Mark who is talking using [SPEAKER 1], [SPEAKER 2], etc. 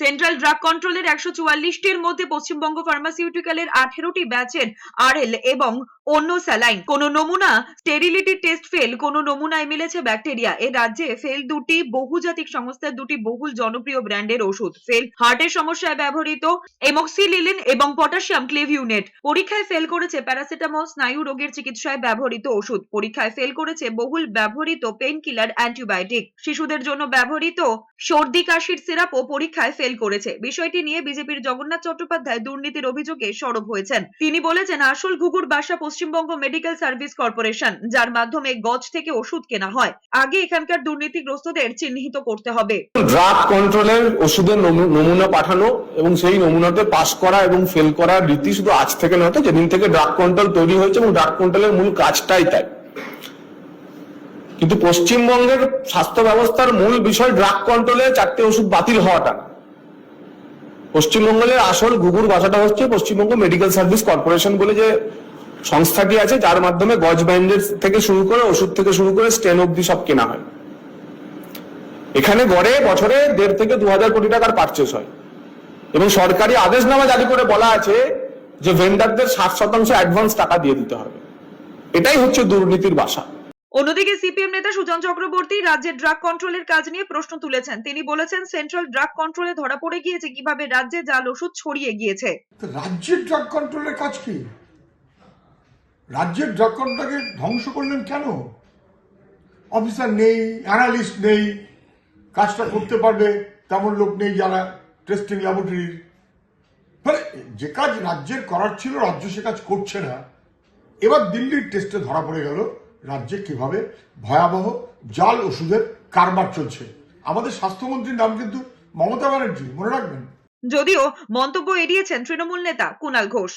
[SPEAKER 1] Central drug কন্ট্রোলের একশো চুয়াল্লিশটির মধ্যে পশ্চিমবঙ্গ ফার্মাসিউটিক্যালের আঠেরোটি ব্যাচের আরএল এবং অন্য স্যালাইন কোন নমুনা স্টেরিলিটি টেস্ট ফেল কোন নমুনায় মিলেছে ব্যাকটেরিয়া এ রাজ্যে ফেল দুটি বহুজাতিক সংস্থার দুটি বহুল জনপ্রিয় ব্র্যান্ডের ওষুধ। ফেল হার্টের সমস্যায় ব্যবহৃত এমক্সিলিলিন এবং পটাশিয়াম ক্লেভিউনেট পরীক্ষায় ফেল করেছে প্যারাসিটামল স্নায়ু রোগের চিকিৎসায় ব্যবহৃত ওষুধ। পরীক্ষায় ফেল করেছে বহুল ব্যবহৃত পেন কিলার অ্যান্টিবায়োটিক শিশুদের জন্য ব্যবহৃত সর্দি, কাশির সিরাপও পরীক্ষায় করেছে। বিষয়টি নিয়ে বিজেপির জগন্নাথ চট্টোপাধ্যায় দুর্নীতির অভিযোগে সরব হয়েছেন। তিনি বলেছেন, আসল ঘুঘুর বাসা পশ্চিমবঙ্গ মেডিকেল সার্ভিস কর্পোরেশন, যার মাধ্যমে গজ থেকে ওষুধ কেনা হয়। আগে এখানকার দুর্নীতিগ্রস্তদের চিহ্নিত করতে হবে।
[SPEAKER 2] ড্রাগ কন্ট্রোলের ওষুধের নমুনা পাঠানো এবং সেই নমুনাতে পাস করা এবং ফেল করার রীতি শুধু আজ থেকে নয়, তো যেদিন থেকে ড্রাগ কন্ট্রোল তৈরি হয়েছে এবং ড্রাগ কন্ট্রোলের মূল কাজটাই তাই। কিন্তু পশ্চিমবঙ্গের স্বাস্থ্য ব্যবস্থার মূল বিষয় ড্রাগ কন্ট্রোলে চারটে ওষুধ বাতিল হওয়াটা। পশ্চিমবঙ্গের আসল ঘুঘুর ভাষাটা হচ্ছে পশ্চিমবঙ্গ মেডিকেল সার্ভিস কর্পোরেশন বলে যে সংস্থাটি আছে, যার মাধ্যমে গজ ব্যান্ডেজ থেকে শুরু করে, ওষুধ থেকে শুরু করে স্টেন অব্দি সব কেনা হয়। এখানে গড়ে বছরে দেড় থেকে দু হাজার কোটি টাকার পারচেস হয়। এবং সরকারি আদেশনামা জারি করে বলা আছে যে ভেন্ডারদের ষাট শতাংশ অ্যাডভান্স টাকা দিয়ে দিতে হবে। এটাই হচ্ছে দুর্নীতির বাসা।
[SPEAKER 1] অন্যদিকে সিপিএম নেতা সুজন চক্রবর্তী রাজ্যের ড্রাগ কন্ট্রোলের কাজ নিয়ে প্রশ্ন তুলেছেন। তিনি বলেছেন সেন্ট্রাল ড্রাগ কন্ট্রোলে ধরা পড়ে গিয়েছে কীভাবে রাজ্যে জাল ওষুধ ছড়িয়ে গিয়েছে।
[SPEAKER 3] রাজ্যের ড্রাগ কন্ট্রোলের কাজ কি? রাজ্যের ড্রাগ কন্ট্রোলটাকে ধ্বংস করলেন কেন? অফিসার নেই অ্যানালিস্ট নেই, কাজটা করতে পারবে তেমন লোক নেই যারা টেস্টিং ল্যাবরেটরির মানে যে কাজ রাজ্যের করার ছিল, রাজ্য সে কাজ করছে না। এবার দিল্লির টেস্টে ধরা পড়ে গেল। রাজ্যে কীভাবে ভয়াবহ জাল ওষুধের কারবার চলছে? আমাদের স্বাস্থ্যমন্ত্রীর নাম কিন্তু মমতা ব্যানার্জি, মনে রাখবেন?
[SPEAKER 1] যদিও মন্তব্য এড়িয়েছেন তৃণমূল নেতা কুণাল ঘোষ।